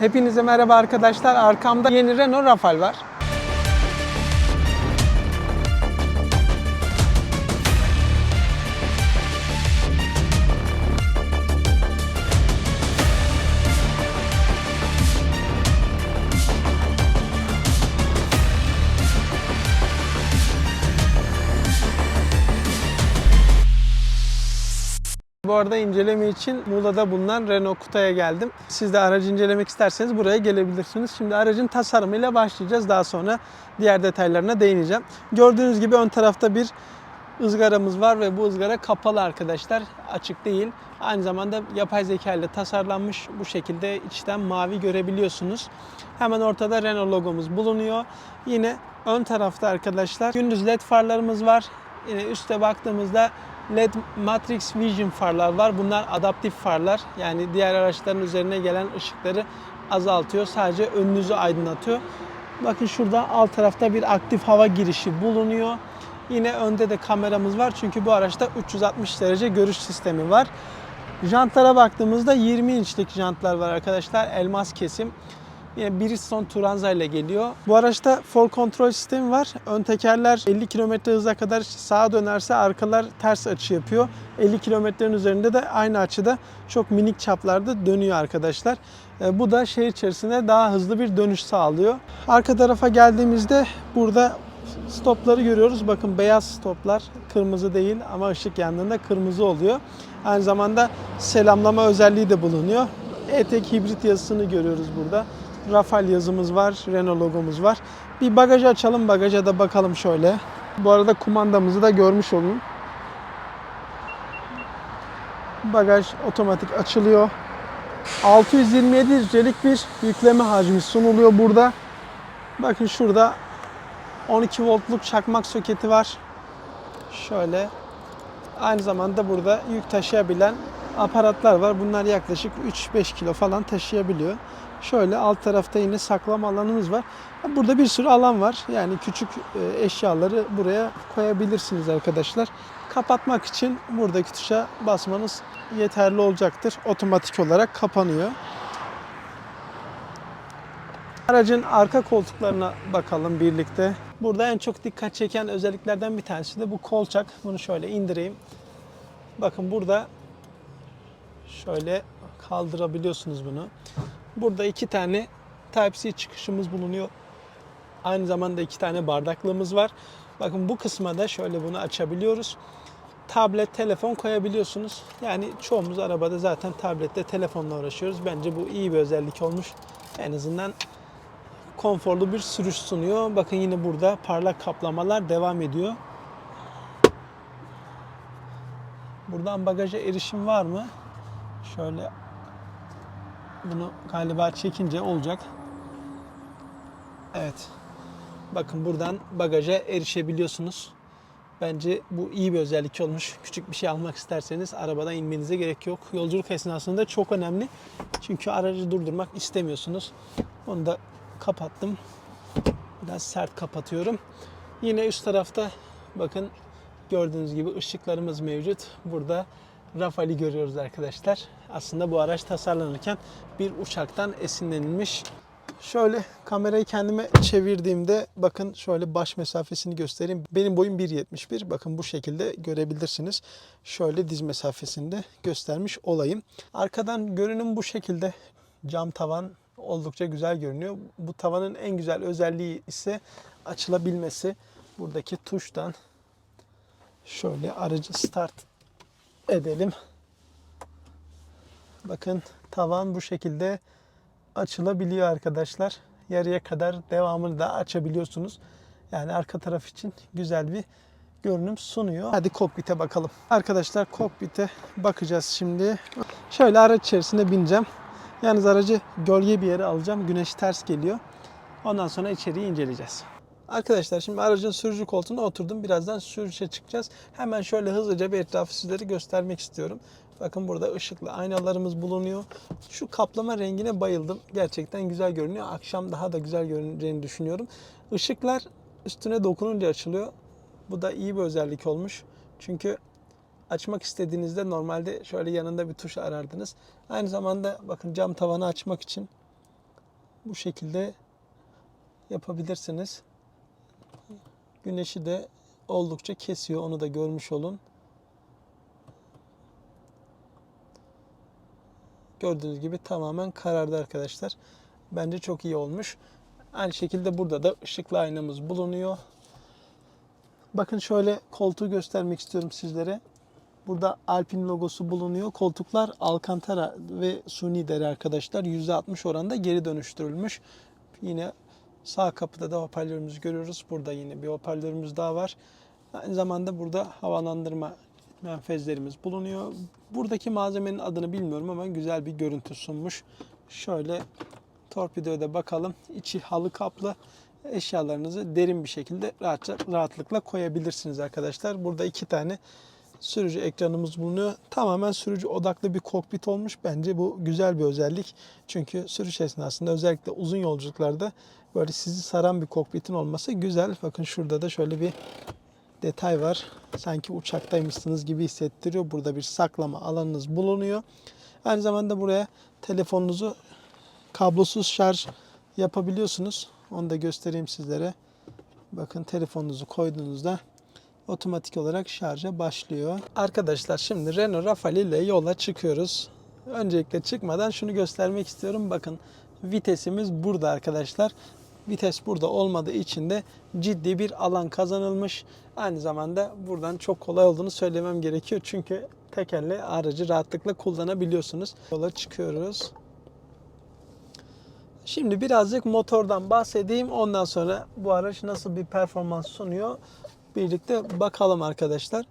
Hepinize merhaba arkadaşlar. Arkamda yeni Renault Rafale var. Bu arada inceleme için Muğla'da bulunan Renault Kuta'ya geldim. Siz de aracı incelemek isterseniz buraya gelebilirsiniz. Şimdi aracın tasarımıyla başlayacağız. Daha sonra diğer detaylarına değineceğim. Gördüğünüz gibi ön tarafta bir ızgaramız var ve bu ızgara kapalı arkadaşlar. Açık değil. Aynı zamanda yapay zeka ile tasarlanmış. Bu şekilde içten mavi görebiliyorsunuz. Hemen ortada Renault logomuz bulunuyor. Yine ön tarafta arkadaşlar gündüz led farlarımız var. Yine üste baktığımızda LED Matrix Vision farlar var. Bunlar adaptif farlar. Yani diğer araçların üzerine gelen ışıkları azaltıyor. Sadece önünüzü aydınlatıyor. Bakın şurada alt tarafta bir aktif hava girişi bulunuyor. Yine önde de kameramız var. Çünkü bu araçta 360 derece görüş sistemi var. Jantlara baktığımızda 20 inçlik jantlar var arkadaşlar. Elmas kesim. Yine Bridgestone Turanza ile geliyor. Bu araçta Fall Control sistemi var. Ön tekerler 50 km hıza kadar sağa dönerse arkalar ters açı yapıyor. 50 kilometrenin üzerinde de aynı açıda çok minik çaplarda dönüyor arkadaşlar. E, Bu da şehir içerisinde daha hızlı bir dönüş sağlıyor. Arka tarafa geldiğimizde burada stopları görüyoruz. Bakın beyaz stoplar kırmızı değil ama ışık yandığında kırmızı oluyor. Aynı zamanda selamlama özelliği de bulunuyor. E-Tek hibrit yazısını görüyoruz burada. Rafale yazımız var, Renault logomuz var. Bir bagajı açalım, bagaja da bakalım şöyle. Bu arada kumandamızı da görmüş olun. Bagaj otomatik açılıyor. 627 litrelik bir yükleme hacmi sunuluyor burada. Bakın şurada 12 voltluk çakmak soketi var. Şöyle. Aynı zamanda burada yük taşıyabilen aparatlar var. Bunlar yaklaşık 3-5 kilo falan taşıyabiliyor. Şöyle alt tarafta yine saklama alanımız var. Burada bir sürü alan var. Yani küçük e, eşyaları buraya koyabilirsiniz arkadaşlar. Kapatmak için buradaki tuşa basmanız yeterli olacaktır. Otomatik olarak kapanıyor. Aracın arka koltuklarına bakalım birlikte. Burada en çok dikkat çeken özelliklerden bir tanesi de bu kolçak. Bunu şöyle indireyim. Bakın burada şöyle kaldırabiliyorsunuz bunu. Burada iki tane Type-C çıkışımız bulunuyor. Aynı zamanda iki tane bardaklığımız var. Bakın bu kısma da şöyle bunu açabiliyoruz. Tablet, telefon koyabiliyorsunuz. Yani çoğumuz arabada zaten tablette, telefonla uğraşıyoruz. Bence bu iyi bir özellik olmuş. En azından konforlu bir sürüş sunuyor. Bakın yine burada parlak kaplamalar devam ediyor. Buradan bagaja erişim var mı? Şöyle bunu galiba çekince olacak. Evet. Bakın buradan bagaja erişebiliyorsunuz. Bence bu iyi bir özellik olmuş. Küçük bir şey almak isterseniz arabadan inmenize gerek yok. Yolculuk esnasında çok önemli. Çünkü aracı durdurmak istemiyorsunuz. Onu da kapattım. Biraz sert kapatıyorum. Yine üst tarafta bakın gördüğünüz gibi ışıklarımız mevcut. Burada Rafale'i görüyoruz arkadaşlar. Aslında bu araç tasarlanırken bir uçaktan esinlenilmiş. Şöyle kamerayı kendime çevirdiğimde bakın şöyle baş mesafesini göstereyim. Benim boyum 1.71. Bakın bu şekilde görebilirsiniz. Şöyle diz mesafesinde göstermiş olayım. Arkadan görünüm bu şekilde. Cam tavan oldukça güzel görünüyor. Bu tavanın en güzel özelliği ise açılabilmesi. Buradaki tuştan şöyle aracı start edelim. Bakın tavan bu şekilde açılabiliyor arkadaşlar. Yarıya kadar devamını da açabiliyorsunuz. Yani arka taraf için güzel bir görünüm sunuyor. Hadi kokpite bakalım. Arkadaşlar kokpite bakacağız şimdi. Şöyle araç içerisinde bineceğim. Yalnız aracı gölge bir yere alacağım. Güneş ters geliyor. Ondan sonra içeriği inceleyeceğiz. Arkadaşlar şimdi aracın sürücü koltuğuna oturdum. Birazdan sürüşe çıkacağız. Hemen şöyle hızlıca bir etrafı sizlere göstermek istiyorum. Bakın burada ışıklı aynalarımız bulunuyor. Şu kaplama rengine bayıldım. Gerçekten güzel görünüyor. Akşam daha da güzel görüneceğini düşünüyorum. Işıklar üstüne dokununca açılıyor. Bu da iyi bir özellik olmuş. Çünkü açmak istediğinizde normalde şöyle yanında bir tuş arardınız. Aynı zamanda bakın cam tavanı açmak için bu şekilde yapabilirsiniz. Güneşi de oldukça kesiyor. Onu da görmüş olun. Gördüğünüz gibi tamamen karardı arkadaşlar. Bence çok iyi olmuş. Aynı şekilde burada da ışıklı aynamız bulunuyor. Bakın şöyle koltuğu göstermek istiyorum sizlere. Burada Alpine logosu bulunuyor. Koltuklar Alcantara ve suni deri arkadaşlar. %60 oranda geri dönüştürülmüş. Yine sağ kapıda da hoparlörümüzü görüyoruz. Burada yine bir hoparlörümüz daha var. Aynı zamanda burada havalandırma menfezlerimiz bulunuyor. Buradaki malzemenin adını bilmiyorum ama güzel bir görüntü sunmuş. Şöyle torpidoya da bakalım. İçi halı kaplı. Eşyalarınızı derin bir şekilde rahatça, rahatlıkla koyabilirsiniz arkadaşlar. Burada iki tane sürücü ekranımız bulunuyor. Tamamen sürücü odaklı bir kokpit olmuş. Bence bu güzel bir özellik. Çünkü sürüş esnasında özellikle uzun yolculuklarda böyle sizi saran bir kokpitin olması güzel. Bakın şurada da şöyle bir detay var. Sanki uçaktaymışsınız gibi hissettiriyor. Burada bir saklama alanınız bulunuyor. Aynı zamanda buraya telefonunuzu kablosuz şarj yapabiliyorsunuz. Onu da göstereyim sizlere. Bakın telefonunuzu koyduğunuzda otomatik olarak şarja başlıyor. Arkadaşlar şimdi Renault Rafale ile yola çıkıyoruz. Öncelikle çıkmadan şunu göstermek istiyorum. Bakın vitesimiz burada arkadaşlar. Vites burada olmadığı için de ciddi bir alan kazanılmış. Aynı zamanda buradan çok kolay olduğunu söylemem gerekiyor. Çünkü tekerle aracı rahatlıkla kullanabiliyorsunuz. Yola çıkıyoruz. Şimdi birazcık motordan bahsedeyim. Ondan sonra bu araç nasıl bir performans sunuyor birlikte bakalım arkadaşlar.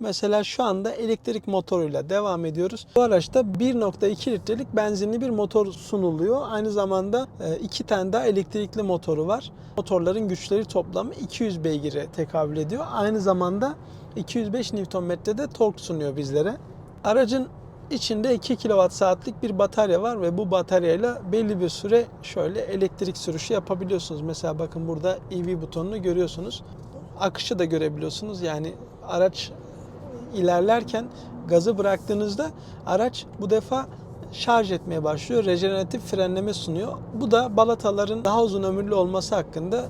Mesela şu anda elektrik motoruyla devam ediyoruz. Bu araçta 1.2 litrelik benzinli bir motor sunuluyor. Aynı zamanda e, iki tane daha elektrikli motoru var. Motorların güçleri toplamı 200 beygire tekabül ediyor. Aynı zamanda 205 Nm'de tork sunuyor bizlere. Aracın içinde 2 kWh saatlik bir batarya var ve bu bataryayla belli bir süre şöyle elektrik sürüşü yapabiliyorsunuz. Mesela bakın burada EV butonunu görüyorsunuz. Akışı da görebiliyorsunuz. Yani araç ilerlerken gazı bıraktığınızda araç bu defa şarj etmeye başlıyor. Rejeneratif frenleme sunuyor. Bu da balataların daha uzun ömürlü olması hakkında e,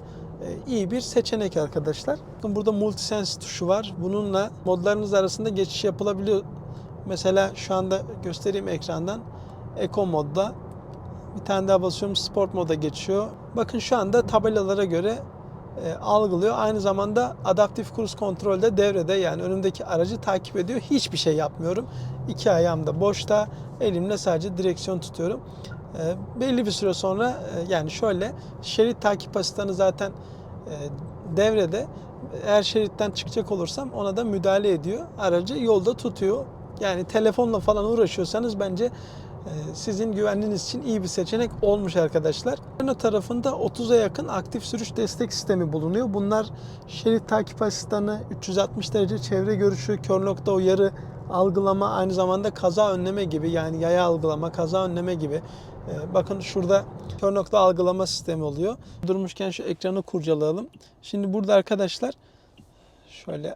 iyi bir seçenek arkadaşlar. Bakın burada multisense tuşu var. Bununla modlarınız arasında geçiş yapılabiliyor. Mesela şu anda göstereyim ekrandan. Eco modda bir tane daha basıyorum sport moda geçiyor. Bakın şu anda tabelalara göre e, algılıyor. Aynı zamanda adaptif cruise kontrol de devrede yani önümdeki aracı takip ediyor. Hiçbir şey yapmıyorum. İki ayağım da boşta. Elimle sadece direksiyon tutuyorum. E, belli bir süre sonra e, yani şöyle şerit takip asistanı zaten e, devrede. Eğer şeritten çıkacak olursam ona da müdahale ediyor. Aracı yolda tutuyor. Yani telefonla falan uğraşıyorsanız bence sizin güvenliğiniz için iyi bir seçenek olmuş arkadaşlar. Renault tarafında 30'a yakın aktif sürüş destek sistemi bulunuyor. Bunlar şerit takip asistanı, 360 derece çevre görüşü, kör nokta uyarı, algılama, aynı zamanda kaza önleme gibi yani yaya algılama, kaza önleme gibi. E, Bakın şurada kör nokta algılama sistemi oluyor. Durmuşken şu ekranı kurcalayalım. Şimdi burada arkadaşlar şöyle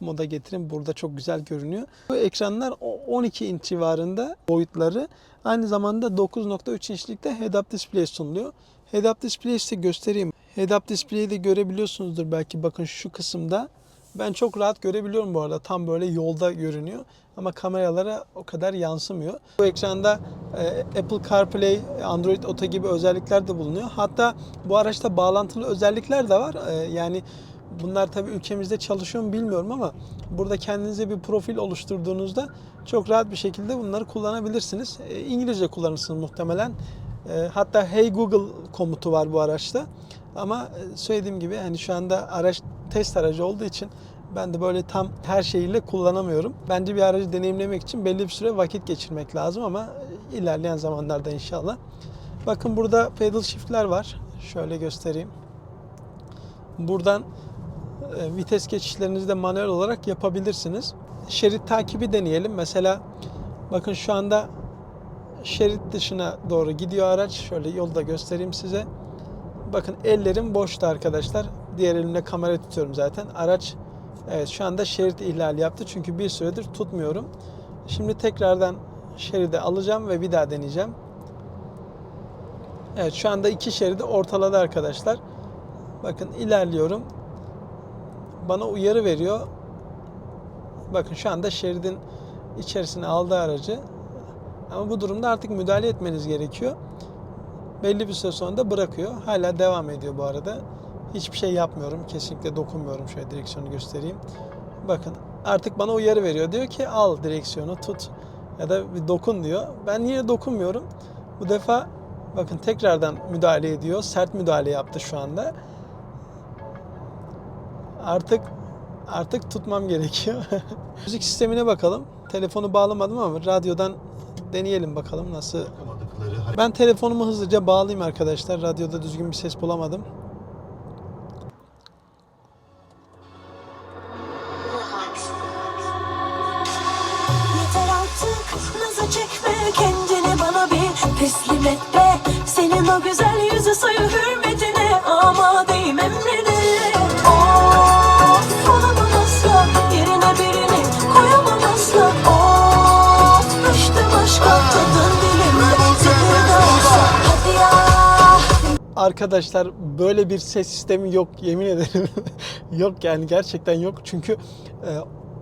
moda getireyim. Burada çok güzel görünüyor. Bu ekranlar 12 inç civarında boyutları. Aynı zamanda 9.3 inçlikte head-up display sunuluyor. Head-up display size göstereyim. Head-up display'i de görebiliyorsunuzdur belki bakın şu kısımda. Ben çok rahat görebiliyorum bu arada. Tam böyle yolda görünüyor. Ama kameralara o kadar yansımıyor. Bu ekranda e, Apple CarPlay, Android Auto gibi özellikler de bulunuyor. Hatta bu araçta bağlantılı özellikler de var. E, yani Bunlar tabii ülkemizde çalışıyor mu bilmiyorum ama burada kendinize bir profil oluşturduğunuzda çok rahat bir şekilde bunları kullanabilirsiniz. E, İngilizce kullanırsınız muhtemelen. E, hatta Hey Google komutu var bu araçta. Ama e, söylediğim gibi hani şu anda araç test aracı olduğu için ben de böyle tam her şeyiyle kullanamıyorum. Bence bir aracı deneyimlemek için belli bir süre vakit geçirmek lazım ama ilerleyen zamanlarda inşallah. Bakın burada pedal shift'ler var. Şöyle göstereyim. Buradan vites geçişlerinizi de manuel olarak yapabilirsiniz. Şerit takibi deneyelim. Mesela bakın şu anda şerit dışına doğru gidiyor araç. Şöyle yolda göstereyim size. Bakın ellerim boşta arkadaşlar. Diğer elimle kamera tutuyorum zaten. Araç evet şu anda şerit ihlali yaptı. Çünkü bir süredir tutmuyorum. Şimdi tekrardan şeride alacağım ve bir daha deneyeceğim. Evet şu anda iki şeridi ortaladı arkadaşlar. Bakın ilerliyorum. Bana uyarı veriyor. Bakın şu anda şeridin içerisine aldı aracı. Ama bu durumda artık müdahale etmeniz gerekiyor. Belli bir süre sonra da bırakıyor. Hala devam ediyor bu arada. Hiçbir şey yapmıyorum. Kesinlikle dokunmuyorum. Şöyle direksiyonu göstereyim. Bakın artık bana uyarı veriyor. Diyor ki al direksiyonu tut ya da bir dokun diyor. Ben yine dokunmuyorum. Bu defa bakın tekrardan müdahale ediyor. Sert müdahale yaptı şu anda. Artık artık tutmam gerekiyor. Müzik sistemine bakalım. Telefonu bağlamadım ama radyodan deneyelim bakalım nasıl. Ben telefonumu hızlıca bağlayayım arkadaşlar. Radyoda düzgün bir ses bulamadım. Yeter artık naza Senin o güzel Arkadaşlar böyle bir ses sistemi yok yemin ederim. yok yani gerçekten yok. Çünkü e,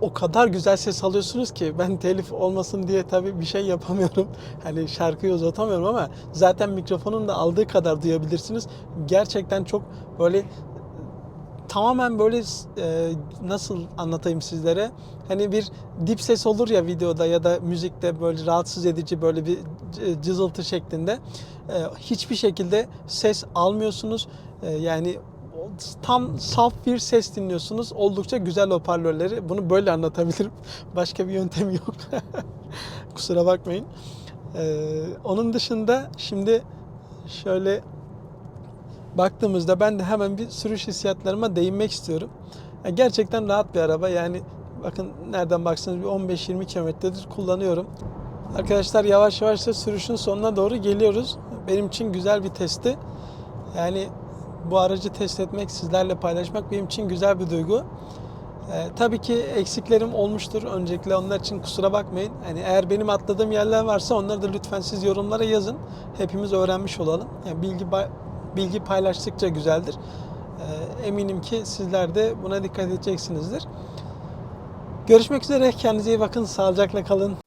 o kadar güzel ses alıyorsunuz ki ben telif olmasın diye tabii bir şey yapamıyorum. Hani şarkıyı uzatamıyorum ama zaten mikrofonun da aldığı kadar duyabilirsiniz. Gerçekten çok böyle tamamen böyle e, nasıl anlatayım sizlere? Hani bir dip ses olur ya videoda ya da müzikte böyle rahatsız edici böyle bir cızıltı şeklinde. E, hiçbir şekilde ses almıyorsunuz. E, yani tam saf bir ses dinliyorsunuz. Oldukça güzel hoparlörleri. Bunu böyle anlatabilirim. Başka bir yöntem yok. Kusura bakmayın. E, onun dışında şimdi şöyle baktığımızda ben de hemen bir sürüş hissiyatlarıma değinmek istiyorum. Ya gerçekten rahat bir araba. Yani bakın nereden baksanız bir 15-20 kilometredir kullanıyorum. Arkadaşlar yavaş yavaş da sürüşün sonuna doğru geliyoruz. Benim için güzel bir testti. Yani bu aracı test etmek, sizlerle paylaşmak benim için güzel bir duygu. Ee, tabii ki eksiklerim olmuştur. Öncelikle onlar için kusura bakmayın. Yani eğer benim atladığım yerler varsa onları da lütfen siz yorumlara yazın. Hepimiz öğrenmiş olalım. Yani bilgi bilgi paylaştıkça güzeldir. Ee, eminim ki sizler de buna dikkat edeceksinizdir. Görüşmek üzere. Kendinize iyi bakın. Sağlıcakla kalın.